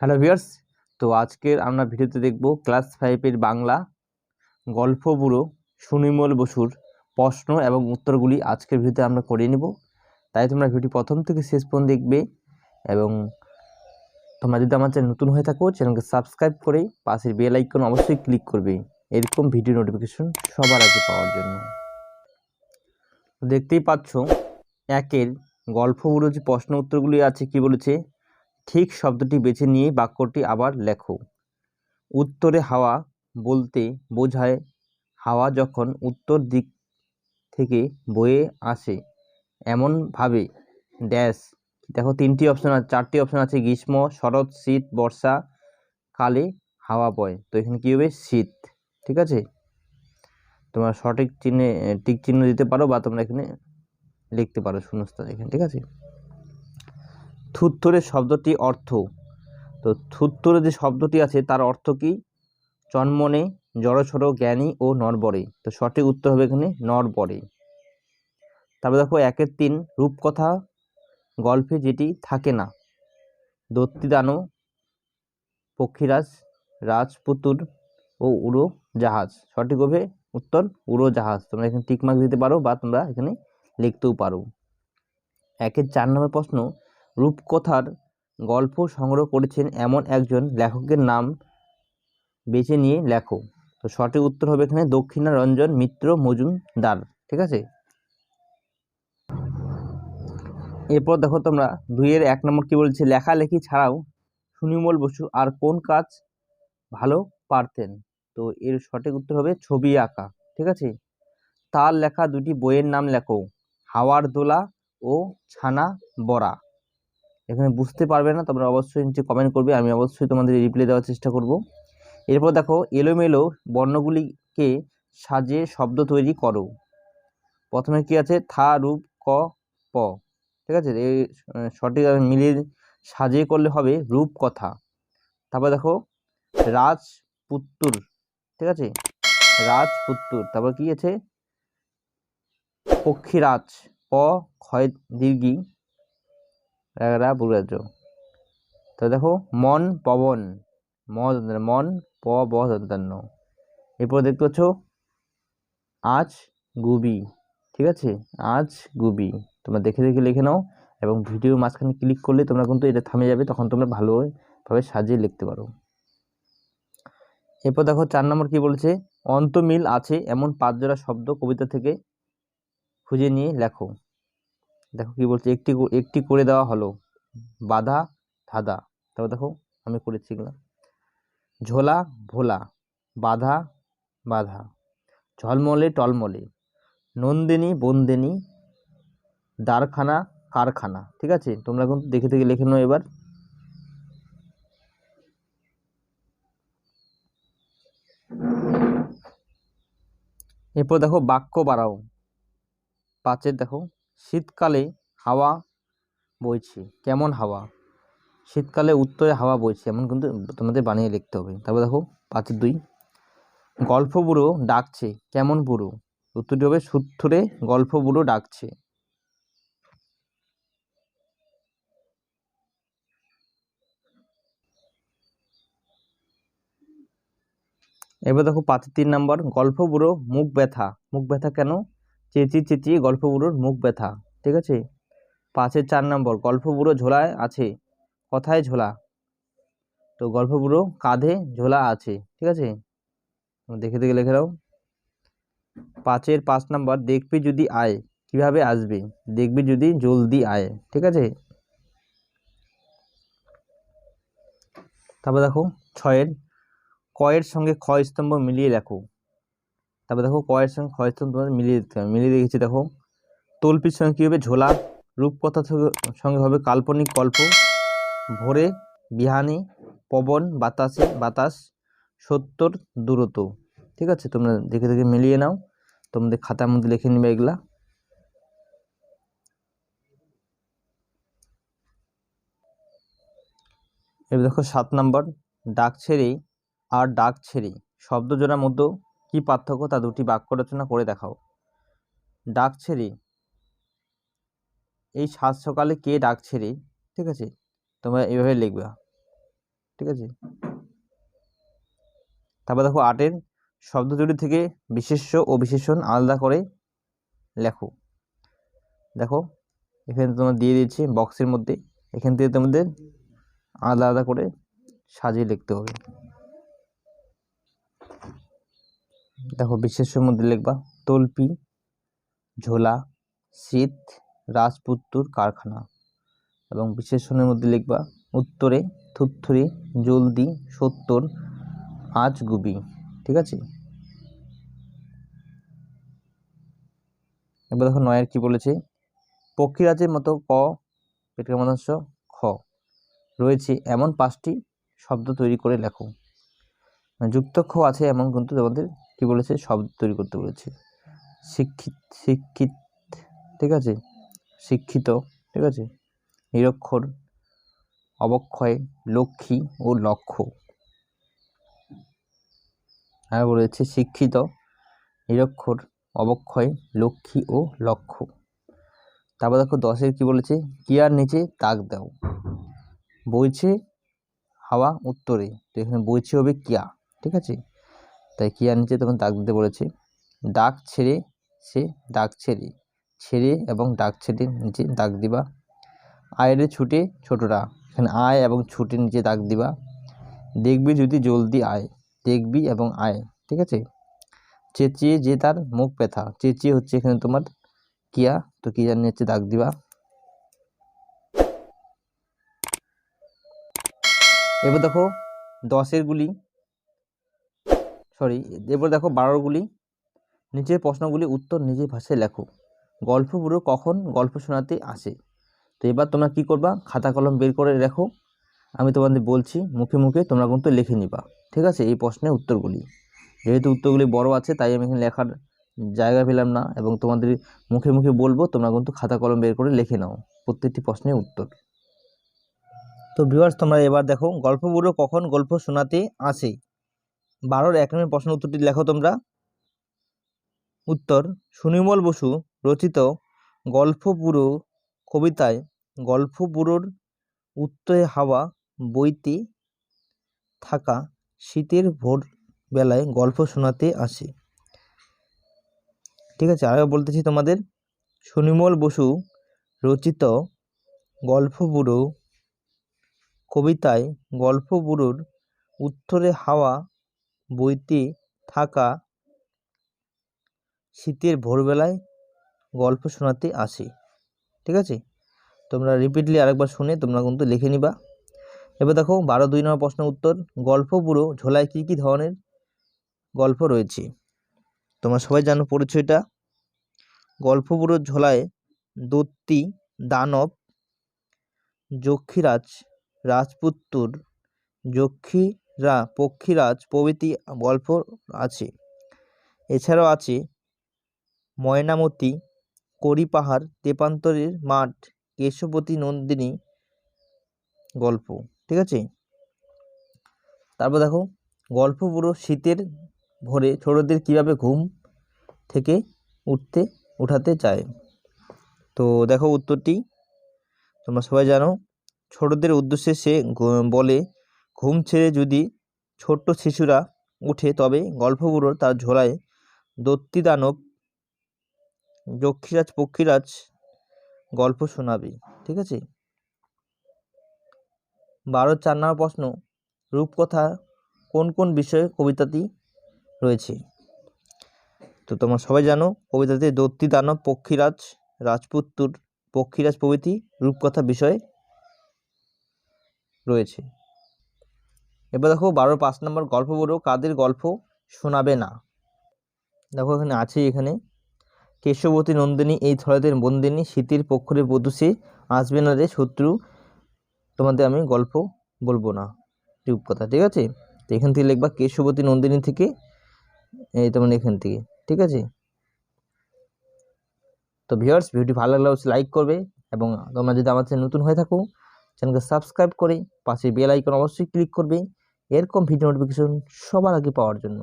Hello viewers, তো আজকের আমরা ভিডিওতে দেখব ক্লাস ফাইভের বাংলা গল্প বুড়ো সুনির্মল বসুর প্রশ্ন এবং উত্তরগুলি আজকের ভিডিওতে আমরা করে নেব। তাই তোমরা ভিডিওটি প্রথম থেকে শেষ পর্যন্ত দেখবে এবং তোমরা যদি আমার চ্যানেল নতুন হয়ে থাকো, চ্যানেলকে সাবস্ক্রাইব করে পাশের বেল আইকন অবশ্যই ক্লিক করবে। এরকম ভিডিও নোটিফিকেশন সবার আগে পাওয়ার জন্য। দেখতেই পাচ্ছ, একের গল্প বুড়ো যে প্রশ্ন উত্তরগুলি আছে কি বলেছে? ঠিক শব্দটি বেছে নিয়ে বাক্যটি আবার লেখো। উত্তরে হাওয়া বলতে বোঝায়, হাওয়া যখন উত্তর দিক থেকে বয়ে আসে এমনভাবে ড্যাশ, দেখো তিনটি অপশন আছে, চারটি অপশন আছে, গ্রীষ্ম, শরৎ, শীত, বর্ষা, কালে হাওয়া বয়। তো এখানে কী হবে? শীত, ঠিক আছে? তোমরা সঠিক চিহ্নে টিক চিহ্ন দিতে পারো বা তোমরা এখানে লিখতে পারো শূন্যস্থান এখানে, ঠিক আছে? থুত্থরে শব্দটি অর্থ। তো থুত্থরে যে শব্দটি আছে, তার অর্থ কি? চন্মনে, জড়সড়, জ্ঞানী ও নরবরে তো সঠিক উত্তর হবে এখানে নরবরে তারপরে দেখো, একের তিন রূপকথা, গল্পে যেটি থাকে না। দত্তিদানো পক্ষীরাজ রাজপুতুর ও উড়ো জাহাজ সঠিক হবে উত্তর উড়ো জাহাজ তোমরা এখানে টিকমার্ক দিতে পারো বা তোমরা এখানে লিখতেও পারো। একের চার নম্বর প্রশ্ন রূপকথার গল্প সংগ্রহ করেছেন এমন একজন লেখকের নাম বেছে নিয়ে লেখো। তো সঠিক উত্তর হবে এখানে দক্ষিণা রঞ্জন মিত্র মজুমদার, ঠিক আছে? এরপর দেখো তোমরা, দুইয়ের এক নম্বর কী বলছে? লেখালেখি ছাড়াও সুনির্মল বসু আর কোন কাজ ভালো পারতেন? তো এর সঠিক উত্তর হবে ছবি আঁকা, ঠিক আছে? তার লেখা দুটি বইয়ের নাম লেখো, হাওয়ার দোলা ও ছানা বড়া। এখানে বুঝতে পারবে না, তোমরা অবশ্যই নিচে কমেন্ট করবে, আমি অবশ্যই তোমাদের রিপ্লাই দেওয়ার চেষ্টা করব। এরপর দেখো, এলোমেলো বর্ণগুলিকে সাজিয়ে শব্দ তৈরি করো। প্রথমে কি আছে? থা, রূপ, ক, প। ঠিক আছে? এই সঠিক মিলিয়ে সাজিয়ে করলে হবে রূপ, কথা। তারপর দেখো, রাজপুত্তুর। ঠিক আছে? রাজপুত্তুর। তারপর কি আছে? পক্ষীরাজ। প, ক্ষয়, দীর্ঘি। রা বুড়াজ তো দেখো, মন, পবন। মন, প, ব দন্তান্ন এরপর দেখতে পাচ্ছ আজ গুবি। ঠিক আছে? আজ গুবি। তোমরা দেখে দেখে লিখে নাও এবং ভিডিওর মাঝখানে ক্লিক করলে তোমরা কিন্তু এটা থামে যাবে, তখন তোমরা ভালোভাবে সাজিয়ে লিখতে পারো। এরপর দেখো, চার নম্বর কি বলেছে? অন্তমিল আছে এমন পাঁচ জোড়া শব্দ কবিতা থেকে খুঁজে নিয়ে লেখো। দেখো কি বলছে? একটি একটি করে দেওয়া হলো। বাধা, ধাঁধা। তারপর দেখো আমি করেছি এগুলো ঝোলা, ভোলা। বাধা বাধা। ঝলমলে, টলমলে। নন্দিনী, বন্দিনী। দারখানা কারখানা। ঠিক আছে? তোমরা কিন্তু দেখে দেখে লিখে নাও এবার। এরপর দেখো বাক্য বাড়াও। পাঁচের দেখো। শীতকালে হাওয়া বইছে। কেমন হাওয়া? শীতকালে উত্তরে হাওয়া বইছে, এমন কিন্তু তোমাদের বানিয়ে লিখতে হবে। তারপর দেখো পাঁচের দুই। গল্প বুড়ো ডাকছে, কেমন বুড়ো? উত্তরটি হবে সূত্রে গল্প বুড়ো ডাকছে। এবার দেখো পাঁচের তিন নম্বর। গল্প বুড়ো মুখ ব্যথা। মুখ ব্যথা কেন? চেঁচিয়ে চেঁচিয়ে গল্প বুড়োর মুখ ব্যথা, ঠিক আছে? পাঁচের চার নম্বর গল্প বুড়ো ঝোলায় আছে, কথায় ঝোলা। তো গল্প বুড়ো কাঁধে ঝোলা আছে, ঠিক আছে? দেখে দেখে লিখে দাও পাঁচের পাঁচ নাম্বার, দেখবি যদি আয়, কীভাবে আসবে? দেখবি যদি জলদি আয়, ঠিক আছে? তারপর দেখো, ছয়ের, কয়ের সঙ্গে ক্ষয় স্তম্ভ মিলিয়ে লেখো। তারপর দেখো কয়ের সঙ্গে ক্ষয় সঙ্গে তোমাদের মিলিয়ে দিতে হবে, মিলিয়ে দেখেছি দেখো। তলপির সঙ্গে কী হবে? ঝোলা রূপকথা সঙ্গে হবে কাল্পনিক গল্প ভোরে বিহানি, পবন, বাতাসে বাতাস, সত্তর দূরত ঠিক আছে? তোমরা দেখে দেখে মিলিয়ে নাও। তোমাদের খাতার মধ্যে লিখে নেবে এগুলা। এবার দেখো সাত নম্বর, ডাক ছেড়ে আর ডাক ছেড়ে, শব্দ জোড়ার মধ্যে কী পার্থক্য তা দুটি বাক্য রচনা করে দেখাও। ডাক ছেড়ে। এই সাত সকালে কে ডাক ছেড়ে? ঠিক আছে? তোমরা এইভাবে লিখবে। ঠিক আছে? তারপর দেখো আটের শব্দ জুড়ি থেকে বিশেষ্য ও বিশেষণ আলাদা করে লেখো। দেখো, এখানে তোমার দিয়ে দিয়েছি বক্সের মধ্যে। এখান থেকে তোমাদের আলাদা আলাদা করে সাজিয়ে লিখতে হবে। দেখো বিশেষ্যের মধ্যে লিখবা, তল্পি, ঝোলা, শীত, রাজপুত্তুর কারখানা। এবং বিশেষণের মধ্যে লিখবা, উত্তরে থুত্থুরি, জলদি, সত্তর আজ গুবি ঠিক আছে? এবার দেখো নয়ের কি বলেছে? পক্ষীরাজের মতো ক মতাংশ খ। রয়েছে এমন পাঁচটি শব্দ তৈরি করে লেখো। যুক্ত খ আছে এমন কিন্তু তোমাদের কি বলেছে? শব্দ তৈরি করতে বলেছে। শিক্ষিত শিক্ষিত, ঠিক আছে? শিক্ষিত, ঠিক আছে? নিরক্ষর, অবক্ষয়, লক্ষ্মী ও লক্ষ্য। আর বলেছে শিক্ষিত, নিরক্ষর, অবক্ষয়, লক্ষ্মী ও লক্ষ্য। তারপর দেখো দশের কি বলেছে? কিয়ার নিচে তাক দাও। বইছে হাওয়া উত্তরে। তো এখানে বইছে হবে কিয়া, ঠিক আছে? তাই কিয়ার নিচে তখন দাগ দিতে বলেছে? ডাক ছেড়ে সে ডাক ছেড়ে ছেড়ে এবং ডাক ছেড়ে নিচে দাগ দিবা। আয়ের ছুটে ছোটরা, এখানে আয় এবং ছুটে নিচে দাগ দিবা। দেখবি যদি জলদি আয়, দেখবি এবং আয়, ঠিক আছে? চেঁচিয়ে যে তার মুখ ব্যথা, চেঁচিয়ে হচ্ছে এখানে তোমার কিয়া, তো কি জানি হচ্ছে দাগ দিবা। এবার দেখো দশের গুলি। সরি এবার দেখো বারোর গুলি। নিচের প্রশ্নগুলি উত্তর নিজের ভাষায় লেখো। গল্প পুরো কখন গল্প শোনাতে আসে? তো এবার তোমরা কি করবা? খাতা কলম বের করে রাখো। আমি তোমাদের বলছি, মুখে মুখে তোমরা কিন্তু লিখে নিবা। ঠিক আছে? এই প্রশ্নের উত্তরগুলি। যেহেতু উত্তরগুলি বড় আছে, তাই আমি এখানে লেখার জায়গা পেলাম না এবং তোমাদের মুখে মুখে বলব, তোমরা কিন্তু খাতা কলম বের করে লিখে নাও প্রত্যেকটি প্রশ্নের উত্তর। তো ভিউয়ার্স তোমরা এবার দেখো, গল্প বুড়ো কখন গল্প শোনাতে আসে? বারোর এক নম্বর প্রশ্ন উত্তরটি লেখো তোমরা। উত্তর, সুনির্মল বসু রচিত গল্প বুড়ো কবিতায় গল্প বুড়োর উত্তরে হাওয়া বইতে থাকা শীতের ভোর বেলায় গল্প শোনাতে আসে। ঠিক আছে আরও বলতেছি তোমাদের। সুনির্মল বসু রচিত গল্প বুড়ো কবিতায় গল্প বুড়োর উত্তরে হাওয়া বইতে থাকা শীতের ভোরবেলায় গল্প শোনাতে আসে। ঠিক আছে? তোমরা রিপিটলি আরেকবার শুনে তোমরা কিন্তু লিখে নিবা। এবার দেখো, বারো দুই নম্বর প্রশ্ন উত্তর। গল্প বুড়ো ঝোলায় কী কী ধরনের গল্প রয়েছে? তোমরা সবাই জানো পরিচয়টা গল্প বুড়োর ঝোলায় দত্তি, দানব, যক্ষীরাজ, রাজপুত্তুর যক্ষীরা পক্ষীরাজ প্রভৃতি গল্প আছে। এছাড়াও আছে ময়নামতি, করিপাহাড়, তেপান্তরের মাঠ, কেশবতী নন্দিনী গল্প, ঠিক আছে? তারপর দেখো, গল্প পুরো শীতের ভোরে ছোটদের কীভাবে ঘুম থেকে উঠতে, উঠাতে চায়। তো দেখো উত্তরটি, তোমরা সবাই জানো, ছোটদের উদ্দেশ্যে সে বলে ঘুম ছেড়ে যদি ছোট্ট শিশুরা উঠে, তবে গল্পগুলোর তার ঝোলায় দত্তি দানব যক্ষীরাজ পক্ষীরাজ গল্প শোনাবে, ঠিক আছে? বারো চার নম্বর প্রশ্ন, রূপকথা কোন কোন বিষয়ে কবিতাটি রয়েছে? তো তোমরা সবাই জানো, কবিতাতে দত্তি দানব পক্ষীরাজ, রাজপুত্তুর, পক্ষীরাজ প্রভৃতি রূপকথা বিষয়ে রয়েছে। এবার দেখো বারো পাঁচ নম্বর গল্প বড় কাদের গল্প শোনাবে না? দেখো এখানে আছে এখানে। কেশবতী নন্দিনী, এই থলেদের বন্দিনী শীতের পক্ষরে বধূ আসবে না রে শত্রু। তোমাদের আমি গল্প বলব না রূপকথা ঠিক আছে? তো এখান থেকে লিখবা কেশবতী নন্দিনী থেকে, এই তোমার এখান থেকে, ঠিক আছে? তো ভিউয়ার্স, ভিডিওটি ভালো লাগলে অবশ্যই লাইক করবে এবং তোমরা যদি আমার চ্যানেল নতুন হয়ে থাকো, চ্যানেলকে সাবস্ক্রাইব করে পাশে বেল আইকন অবশ্যই ক্লিক করবে। এরকম ভিডিও নোটিফিকেশন সবার আগে পাওয়ার জন্য।